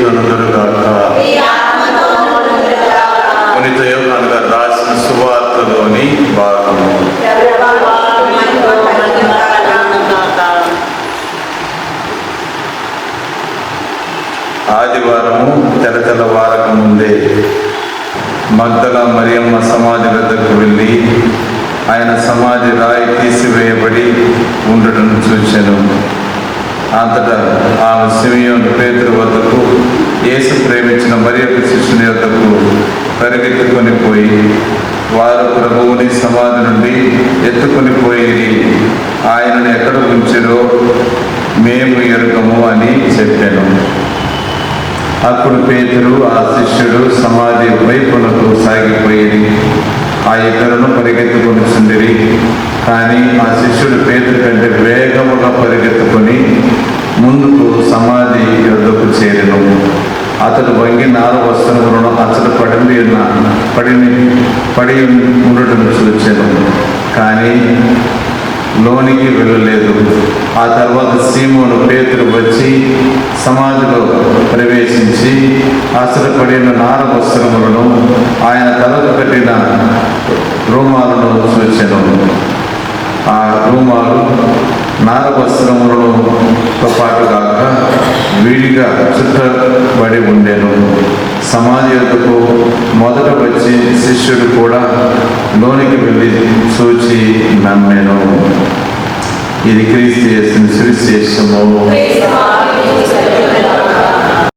మీతో నుండుగాక పునిత యోహాను గారు రాసిన సువార్తలోని భాగము. ఆదివారము తెరతెల వారక ముందే మగ్దల మరియమ్మ సమాధి వద్దకు వెళ్ళి ఆయన సమాధి రాయి తీసివేయబడి ఉండటం చూశాను అంతటా ఆమె సిమియోన్ పేతురు వద్ద యేసు ప్రేమించిన మరి యొక్క శిష్యుని వద్దకు పరిగెత్తుకొని పోయి వారు ప్రభువుని సమాధి నుండి ఎత్తుకొని పోయి ఆయనను ఎక్కడ ఉంచారో మేము ఎరుగము అని చెప్పాను. అప్పుడు పేతురు ఆ శిష్యుడు సమాధి వైపునకు సాగిపోయి ఆ ఇద్దరును పరిగెత్తుకొని కానీ ఆ శిష్యుడు అతడు వంగి నాలుగు వస్త్రములను అతడు పడింది ఉన్న పడిని పడి ఉండటం చూచాను కానీ లోనికి వెళ్ళలేదు. ఆ తర్వాత సీమోను పేతులు వచ్చి సమాధిలో ప్రవేశించి ఆశ్రపడిన నార వస్త్రములను ఆయన తలకు కట్టిన రూమాలను చూచెను. ఆ రూమాలు నార వస్త్రములతో పాటు కాక విడిగా చిత్ర సమాధి మొదట వచ్చి శిష్యుడు కూడా లోనికి వెళ్ళి చూచి నమ్మెను. ఇది క్రీస్తు చేసిన సువిశేషము.